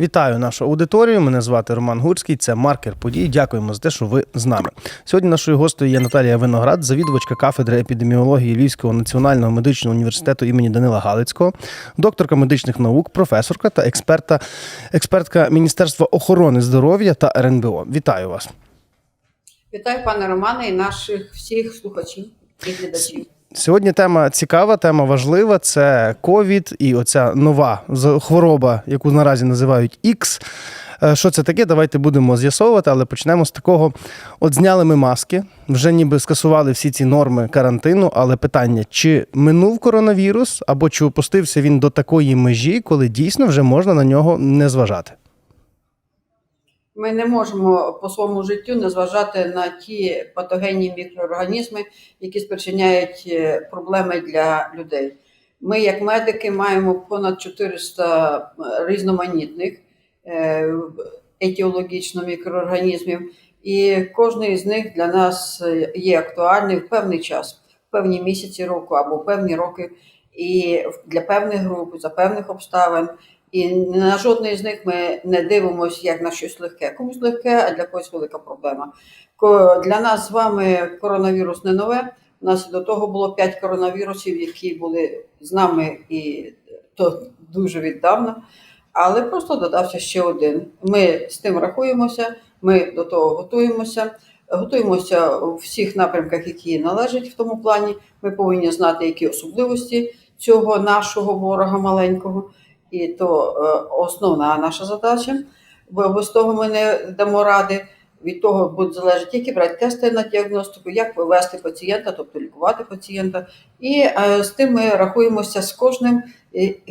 Вітаю нашу аудиторію. Мене звати Роман Гурський. Це маркер подій. Дякуємо за те, що ви з нами. Сьогодні нашою гостею є Наталія Виноград, завідувачка кафедри епідеміології Львівського національного медичного університету імені Данила Галицького, докторка медичних наук, професорка та експерта, експертка Міністерства охорони здоров'я та РНБО. Вітаю вас. Вітаю, пане Романе, і наших всіх слухачів і глядачів. Сьогодні тема цікава, тема важлива. Це ковід і оця нова хвороба, яку наразі називають X. Е, Що це таке? Давайте будемо з'ясовувати, але почнемо з такого. От зняли ми маски, вже ніби скасували всі ці норми карантину. Але питання: чи минув коронавірус, або чи опустився він до такої межі, коли дійсно вже можна на нього не зважати? Ми не можемо по своєму життю не зважати на ті патогенні мікроорганізми, які спричиняють е, проблеми для людей. Ми, як медики, маємо понад 400 різноманітних е, етіологічно мікроорганізмів, і кожен з них для нас е, є актуальний в певний час, в певні місяці року або певні роки, і для певних груп, за певних обставин. І на жодний з них ми не дивимося як на щось легке. Комусь легке, а для когось велика проблема. Для нас з вами коронавірус не нове. У нас до того було 5 коронавірусів, які були з нами і то дуже віддавна. Але просто додався ще один. Ми з тим рахуємося, ми до того готуємося. Готуємося у всіх напрямках, які належать в тому плані. Ми повинні знати, які особливості цього нашого ворога маленького. І то е, основна наша задача, бо без того ми не дамо ради. Від того буде залежати, які брати тести на діагностику, як вивести пацієнта, тобто лікувати пацієнта. І е, з тим ми рахуємося з кожним,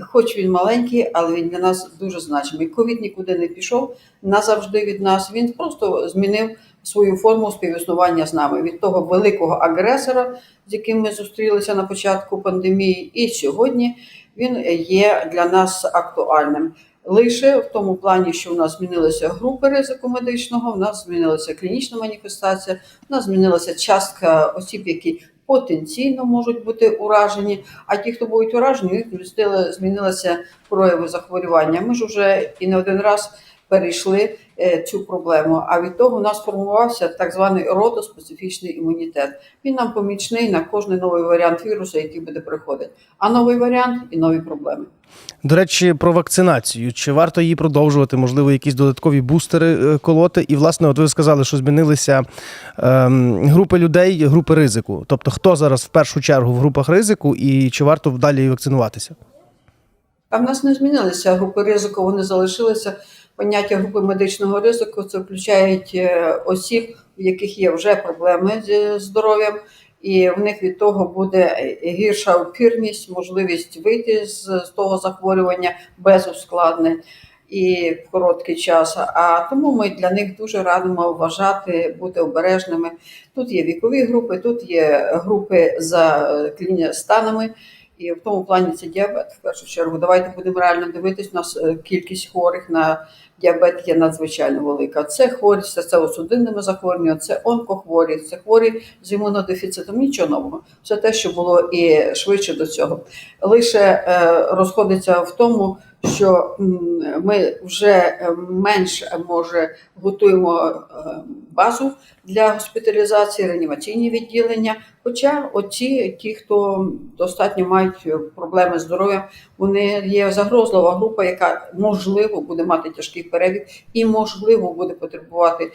хоч він маленький, але він для нас дуже значимий. Ковід нікуди не пішов назавжди від нас. Він просто змінив свою форму співіснування з нами від того великого агресора, з яким ми зустрілися на початку пандемії, і сьогодні він є для нас актуальним. Лише в тому плані, що в нас змінилися групи ризику медичного, в нас змінилася клінічна маніфестація, в нас змінилася частка осіб, які потенційно можуть бути уражені. А ті, хто будуть уражені, у змінилися прояви захворювання. Ми ж вже і не один раз перейшли цю проблему. А від того у нас формувався так званий родоспецифічний імунітет. Він нам помічний на кожний новий варіант вірусу, який буде приходити. А новий варіант і нові проблеми. До речі, про вакцинацію. Чи варто її продовжувати? Можливо, якісь додаткові бустери е, колоти? І, власне, от ви сказали, що змінилися ем, групи людей, групи ризику. Тобто, хто зараз в першу чергу в групах ризику, і чи варто далі вакцинуватися? А в нас не змінилися групи ризику, вони залишилися. Поняття групи медичного ризику це включають е, осіб, в яких є вже проблеми з здоров'ям, і в них від того буде е, гірша опірність, можливість вийти з, того захворювання без ускладнень і в короткий час. А тому ми для них дуже радимо вважати, бути обережними. Тут є вікові групи, тут є групи за е, кліні станами. І в тому плані це діабет в першу чергу. Давайте будемо реально дивитись. У нас е, кількість хворих на діабет є надзвичайно велика. Це хворі з серцево-судинними захворюваннями, це онкохворі, це хворі з імунодефіцитом. Нічого нового. Все те, що було і швидше до цього. Лише е, розходиться в тому, що ми вже е, менш е, може готуємо е, базу для госпіталізації, реанімаційні відділення. Хоча оці, ті, хто достатньо мають проблеми з здоров'ям, вони є загрозлива група, яка можливо буде мати тяжкий перебіг і можливо буде потребувати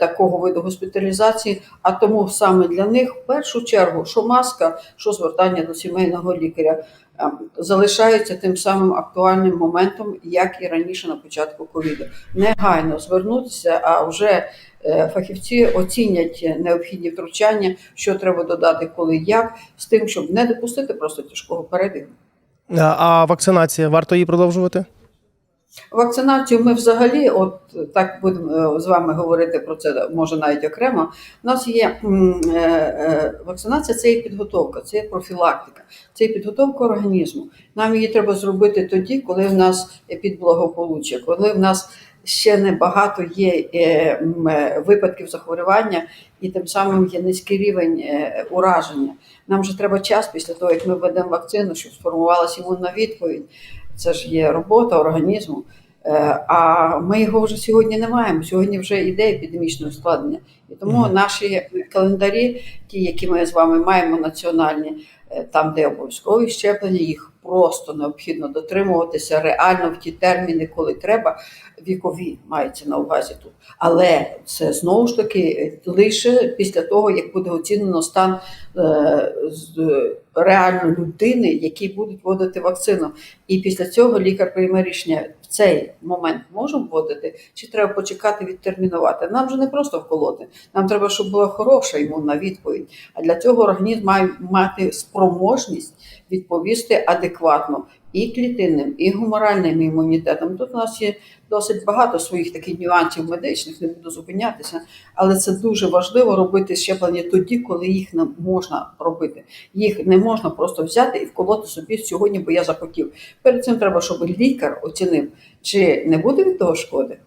такого виду госпіталізації. А тому саме для них в першу чергу, що маска, що звертання до сімейного лікаря. Е, Залишаються тим самим актуальним моментом, як і раніше на початку ковіду. Негайно звернутися, а вже е, фахівці оцінять необхідні втручання, що треба додати, коли як, з тим, щоб не допустити просто тяжкого перебігу. А, а вакцинація варто її продовжувати? Вакцинацію ми взагалі, от так будемо е, з вами говорити про це, може навіть окремо. У нас є е, е, вакцинація, це є підготовка, це є профілактика, це є підготовка організму. Нам її треба зробити тоді, коли в нас є підблагополуччя, коли в нас ще небагато є е, м, е, випадків захворювання, і тим самим є низький рівень ураження. Нам вже треба час після того, як ми введемо вакцину, щоб сформувалася імунна відповідь. Це ж є робота організму. Е, А ми його вже сьогодні не маємо. Сьогодні вже йде епідемічне ускладнення. І тому Мгм. наші календарі, ті, які ми з вами маємо національні, е, там, де обов'язкові щеплення, їх просто необхідно дотримуватися реально в ті терміни, коли треба. Вікові мається на увазі тут. Але це знову ж таки лише після того, як буде оцінено стан е, з реально людини, які будуть вводити вакцину. І після цього лікар прийме рішення цей момент можемо вводити, чи треба почекати відтермінувати. Нам же не просто вколоти. Нам треба, щоб була хороша імунна відповідь. А для цього організм має мати спроможність відповісти адекватно і клітинним, і гуморальним імунітетом. Тут у нас є досить багато своїх таких нюансів медичних, не буду зупинятися, але це дуже важливо робити щеплення тоді, коли їх не можна робити. Їх не можна просто взяти і вколоти собі сьогодні, бо я захотів. Перед цим треба, щоб лікар оцінив, чи не буде від того шкоди.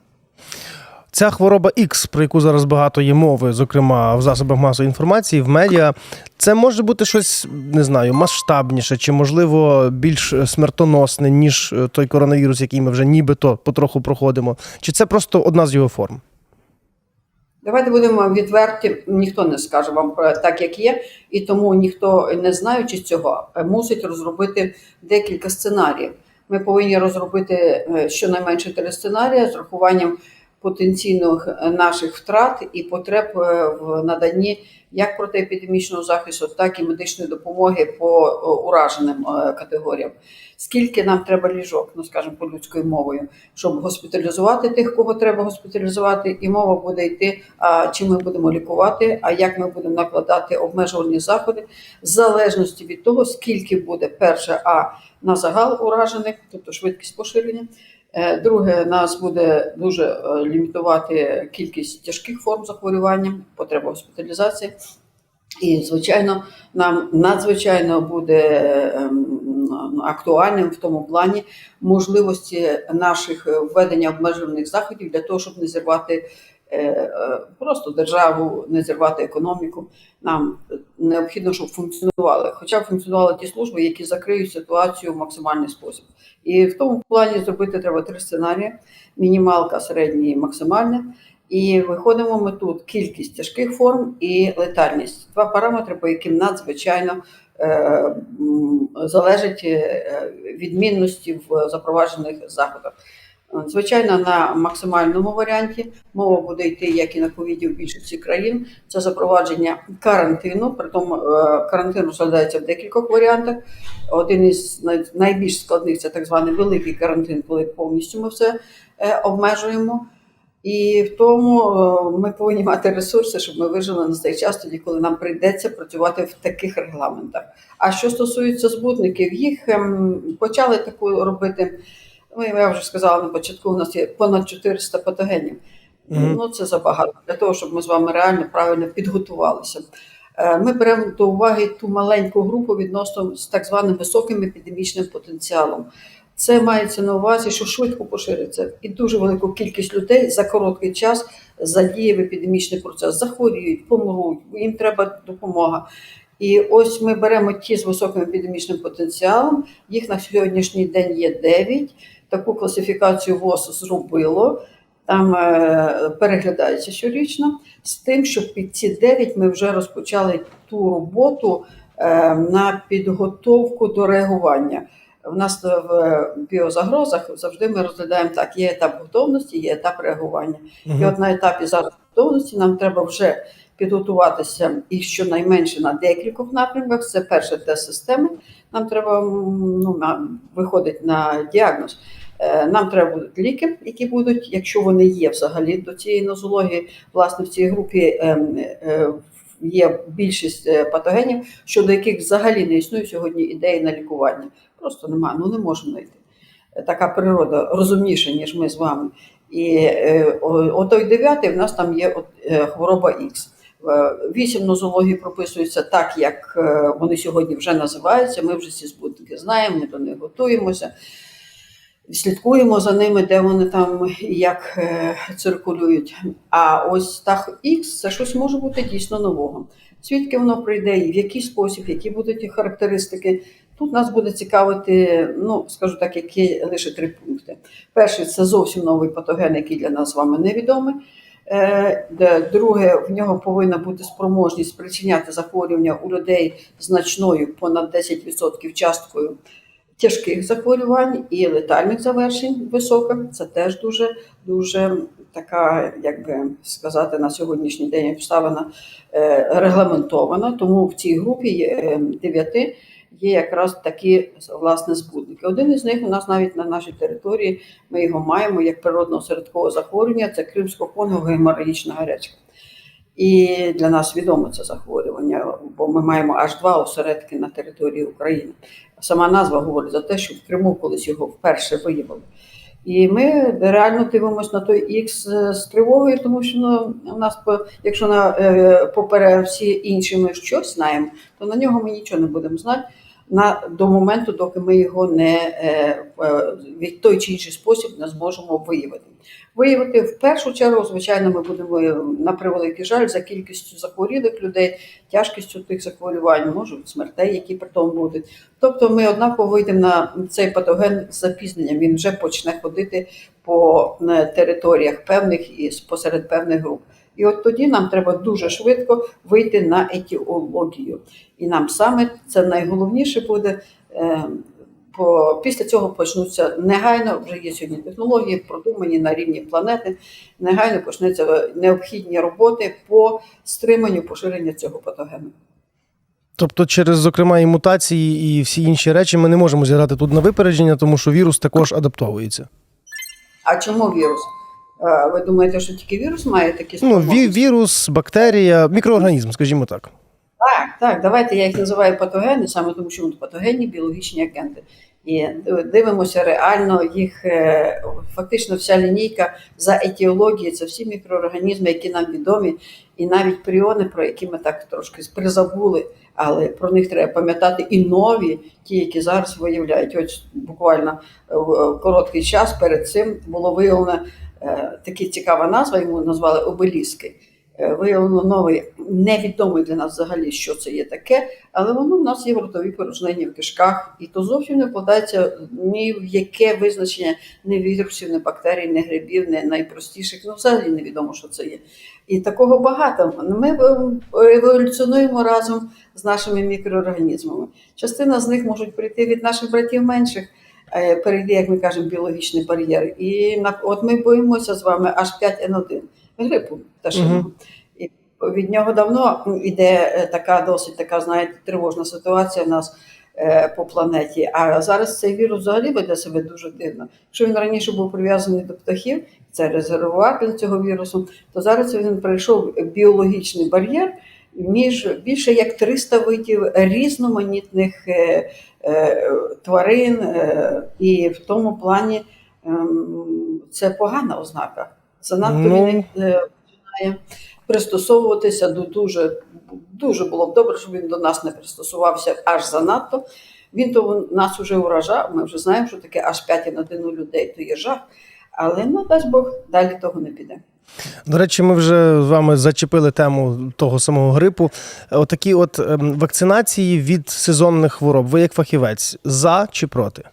Ця хвороба X, про яку зараз багато є мови, зокрема в засобах масової інформації, в медіа, це може бути щось, не знаю, масштабніше чи, можливо, більш смертоносне, ніж е, той коронавірус, який ми вже нібито потроху проходимо. Чи це просто одна з його форм? Давайте будемо відверті, ніхто не скаже вам про так, як є, і тому ніхто, не знаючи цього, мусить розробити декілька сценаріїв. Ми повинні розробити е, щонайменше три сценарії з рахуванням потенційних е, наших втрат і потреб е, в наданні як протиепідемічного захисту, так і медичної допомоги по е, ураженим категоріям. Скільки нам треба ліжок, ну скажімо, по людською мовою, щоб госпіталізувати тих, кого треба госпіталізувати, і мова буде йти, а чи ми будемо лікувати, а як ми будемо накладати обмежувальні заходи, в залежності від того, скільки буде перше, а на загал уражених, тобто швидкість поширення. Е, Друге, нас буде дуже е, лімітувати кількість тяжких форм захворювання, потреба госпіталізації. І, звичайно, нам надзвичайно буде ем, актуальним в тому плані можливості наших е, введення обмежувальних заходів для того, щоб не зірвати просто державу, не зірвати економіку. Нам необхідно, щоб функціонували, хоча б функціонували ті служби, які закриють ситуацію в максимальний спосіб. І в тому плані зробити треба три сценарії: мінімалка, середній і максимальна. І виходимо ми тут кількість тяжких форм і летальність. Два параметри, по яким надзвичайно е, м, залежить е, відмінності в запроваджених заходах. Звичайно, на максимальному варіанті мова буде йти, як і на ковіді в більшості країн. Це запровадження карантину. Притому е, карантин розглядається в декількох варіантах. Один із найбільш складних це так званий великий карантин, коли повністю ми все е, обмежуємо. І в тому е, ми повинні мати ресурси, щоб ми вижили на цей час, тоді, коли нам прийдеться працювати в таких регламентах. А що стосується збутників, їх ем, почали таку робити. Ну, я вже сказала на початку, у нас є понад 400 патогенів. Мгм. Ну, це забагато для того, щоб ми з вами реально правильно підготувалися. Е, Ми беремо до уваги ту маленьку групу відносно з так званим високим епідемічним потенціалом. Це мається на увазі, що швидко пошириться, і дуже велику кількість людей за короткий час задіє в епідемічний процес, захворіють, помруть, їм треба допомога. І ось ми беремо ті з високим епідемічним потенціалом. Їх на сьогоднішній день є 9. Таку класифікацію ВОЗ зробило. Там е, переглядається щорічно з тим, що під ці 9 ми вже розпочали ту роботу е, на підготовку до реагування. У нас в біозагрозах завжди ми розглядаємо так: є етап готовності, є етап реагування. І от на етапі зараз готовності нам треба вже підготуватися і щонайменше на декількох напрямках. Це перше тест системи. Нам треба ну, на, виходить на діагноз. Е, Нам треба будуть ліки, які будуть, якщо вони є взагалі до цієї нозології, власне, в цій групі ем, е, є більшість е, патогенів, щодо яких взагалі не існує сьогодні ідеї на лікування. Просто немає, ну не можемо знайти. Е, Така природа розумніша, ніж ми з вами. І е, о- о той дев'ятий в нас там є от, е, хвороба Х. Вісім нозологій прописуються так, як е, вони сьогодні вже називаються. Ми вже ці збутники знаємо, ми до них готуємося, слідкуємо за ними, де вони там і як е, циркулюють. А ось тах Х це щось може бути дійсно нового. Звідки воно прийде і в який спосіб, які будуть характеристики, Тут нас буде цікавити, ну скажу так, які лише три пункти. Перший це зовсім новий патоген, який для нас з вами невідомий. Е, Друге, в нього повинна бути спроможність спричиняти захворювання у людей значною понад 10% часткою тяжких захворювань і летальних завершень висока. Це теж дуже дуже така, як би сказати, на сьогоднішній день обставина е, регламентована. Тому в цій групі є, е, дев'яти є якраз такі власне збудники. Один із них у нас навіть на нашій території ми його маємо як природно середкове захворювання. Це кримсько-конго геморрагічна гарячка. І для нас відомо це захворювання, бо ми маємо аж два осередки на території України. Сама назва говорить за те, що в Криму колись його вперше виявили. І ми реально дивимося на той Ікс з тривогою, тому що ну, у нас, якщо на е, попер всі інші ми щось знаємо, то на нього ми нічого не будемо знати на, до моменту, доки ми його не е, е, від той чи інший спосіб не зможемо виявити. Виявити в першу чергу, звичайно, ми будемо е, на превеликий жаль за кількістю захворілих людей, тяжкістю тих захворювань, може смертей, які при тому будуть. Тобто ми однаково вийдемо на цей патоген з запізненням. Він вже почне ходити по територіях певних і посеред певних груп. І от тоді нам треба дуже швидко вийти на етіологію. І нам саме це найголовніше буде. е, Бо після цього почнуться негайно, вже є сьогодні технології, продумані на рівні планети. Негайно почнуться необхідні роботи по стриманню поширення цього патогену. Тобто, через, зокрема, і мутації, і всі інші речі ми не можемо зіграти тут на випередження, тому що вірус також адаптовується. А чому вірус? Е, Ви думаєте, що тільки вірус має такі Ну, ві- вірус, бактерія, мікроорганізм, скажімо так. Так, так, давайте я їх називаю патогени, саме тому що вони патогенні біологічні агенти. І дивимося реально їх е, фактично вся лінійка за етіологією, це всі мікроорганізми, які нам відомі, і навіть пріони, про які ми так трошки призабули, але про них треба пам'ятати і нові, ті, які зараз виявляють. Ось буквально е, в короткий час перед цим було виявлено е, така цікава назва, йому назвали обеліски. Е, Виявлено новий, невідомий для нас взагалі, що це є таке, але воно в нас є в ротовій в кишках, і то зовсім не вкладається ні в яке визначення ні вірусів, ні бактерій, ні грибів, ні найпростіших. Ну, взагалі невідомо, що це є. І такого багато. Ми е, еволюціонуємо разом з нашими мікроорганізмами. Частина з них можуть прийти від наших братів менших. Е, Перейти, як ми кажемо, біологічний бар'єр. І на от ми боїмося з вами аж 5Н1 грипу пташиного. І від нього давно йде е, така досить така, знаєте, тривожна ситуація в нас е, по планеті. А зараз цей вірус взагалі веде себе дуже дивно. Якщо він раніше був прив'язаний до птахів, це резервуар для цього вірусу, то зараз він пройшов біологічний бар'єр між більше як 300 видів різноманітних е, е, тварин, е, і в тому плані ем, це погана ознака. Занадто Ну. він починає пристосовуватися до дуже, дуже було б добре, щоб він до нас не пристосувався аж занадто. Він то нас вже уражав. Ми вже знаємо, що таке аж 5 на 1 людей, то є жах. Але ну дасть Бог, далі того не піде. До речі, ми вже з вами зачепили тему того самого грипу. Отакі от ем, вакцинації від сезонних хвороб. Ви як фахівець за чи проти?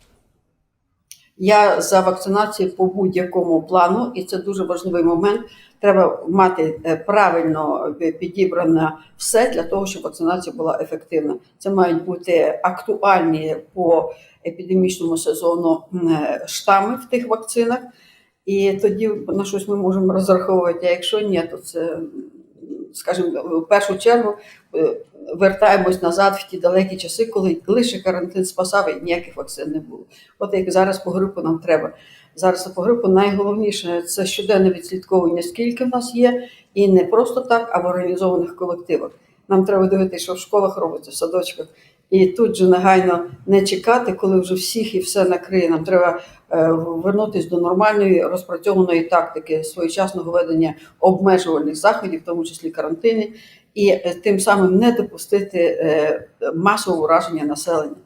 Я за вакцинацію по будь-якому плану, і це дуже важливий момент. Треба мати е, правильно підібране все для того, щоб вакцинація була ефективна. Це мають бути актуальні по епідемічному сезону е, штами в тих вакцинах, і тоді на щось ми можемо розраховувати. А якщо ні, то це, скажімо, в першу чергу е, вертаємось назад в ті далекі часи, коли лише карантин спасав і ніяких вакцин не було. От як зараз по грипу нам треба. Зараз по грипу найголовніше це щоденне відслідковування, скільки в нас є, і не просто так, а в організованих колективах. Нам треба дивитися, що в школах робиться, в садочках. І тут же негайно не чекати, коли вже всіх і все накриє. Нам треба е, вернутися до нормальної розпрацьованої тактики своєчасного ведення обмежувальних заходів, в тому числі карантини, і е, тим самим не допустити е, масового ураження населення.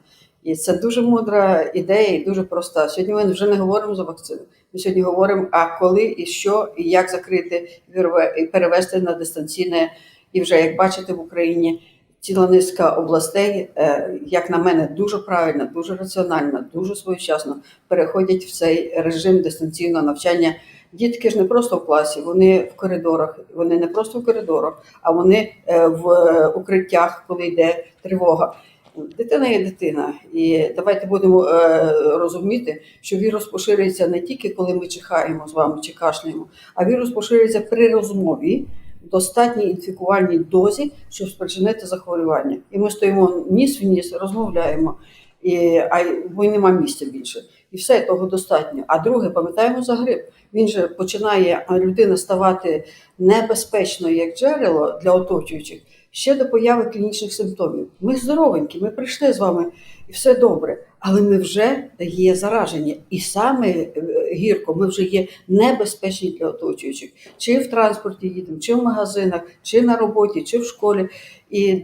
І це дуже мудра ідея і дуже проста. Сьогодні ми вже не говоримо за вакцину. Ми сьогодні говоримо, а коли і що, і як закрити і перевести на дистанційне. І вже як бачите в Україні ціла низка областей, е, як на мене, дуже правильно, дуже раціонально, дуже своєчасно переходять в цей режим дистанційного навчання. Дітки ж не просто в класі, вони в коридорах. Вони не просто в коридорах, а вони е, в укриттях, коли йде тривога. Дитина є дитина, і давайте будемо е, розуміти, що вірус поширюється не тільки коли ми чихаємо з вами чи кашляємо, а вірус поширюється при розмові достатній інфікувальній дозі, щоб спричинити захворювання. І ми стоїмо ніс в ніс, розмовляємо, і, а й нема місця більше. І все того достатньо. А друге, пам'ятаємо за грип. Він же починає людина ставати небезпечною як джерело для оточуючих ще до появи клінічних симптомів. Ми здоровенькі, ми прийшли з вами і все добре, але ми вже є заражені. І саме е, гірко, ми вже є небезпечні для оточуючих. Чи в транспорті їдемо, чи в магазинах, чи на роботі, чи в школі. І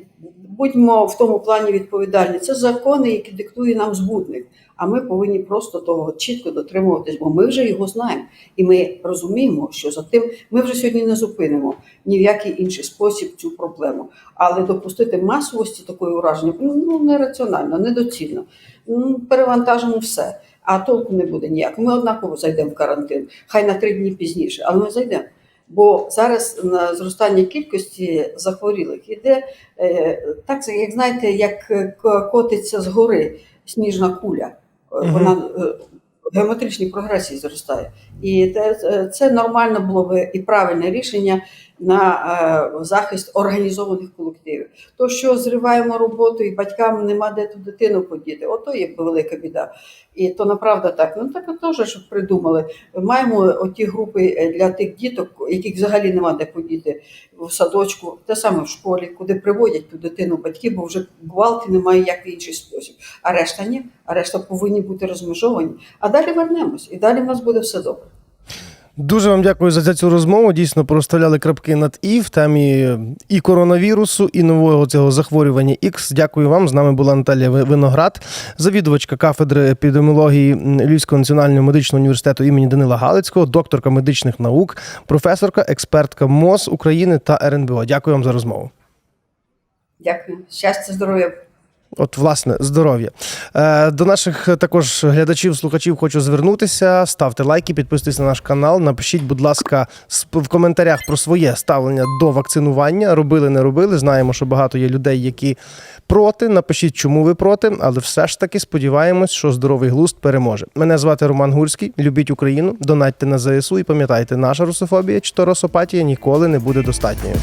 будьмо в тому плані відповідальні. Це закони, які диктує нам збудник. А ми повинні просто того чітко дотримуватись, бо ми вже його знаємо. І ми розуміємо, що за тим ми вже сьогодні не зупинимо ні в який інший спосіб цю проблему. Але допустити масовості такої ураження ну нераціонально, недоцільно. Ну, Перевантажимо все, а толку не буде ніяк. Ми однаково зайдемо в карантин, хай на три дні пізніше, але ми зайдемо. Бо зараз на зростання кількості захворілих іде е, так, як знаєте, як е, котиться з гори сніжна куля. Е, Вона е, в геометричній прогресії зростає. І е, це нормально було би і правильне рішення на е, захист організованих колективів. То, що зриваємо роботу і батькам нема де ту дитину подіти, ото є велика біда. І то направда так. Ну так теж щоб придумали. Маємо оті групи е, для тих діток, яких взагалі нема де подіти в садочку, те саме в школі, куди приводять ту дитину батьки, бо вже гвалти немає як в інший спосіб. А решта ні, а решта повинні бути розмежовані. А далі вернемось, і далі в нас буде все добре. Дуже вам дякую за цю розмову. Дійсно, проставляли крапки над і в темі і коронавірусу, і нового цього захворювання X. Дякую вам. З нами була Наталія Виноград, завідувачка кафедри епідеміології Львівського національного медичного університету імені Данила Галицького, докторка медичних наук, професорка, експертка МОЗ України та РНБО. Дякую вам за розмову. Дякую. Щастя, здоров'я. От, власне, здоров'я. Е, до наших е, також глядачів, слухачів хочу звернутися. Ставте лайки, підписуйтесь на наш канал. Напишіть, будь ласка, в коментарях про своє ставлення до вакцинування. Робили, не робили. Знаємо, що багато є людей, які проти. Напишіть, чому ви проти, але все ж таки сподіваємось, що здоровий глузд переможе. Мене звати Роман Гурський. Любіть Україну, донатьте на ЗСУ і пам'ятайте, наша русофобія чи то росопатія ніколи не буде достатньою.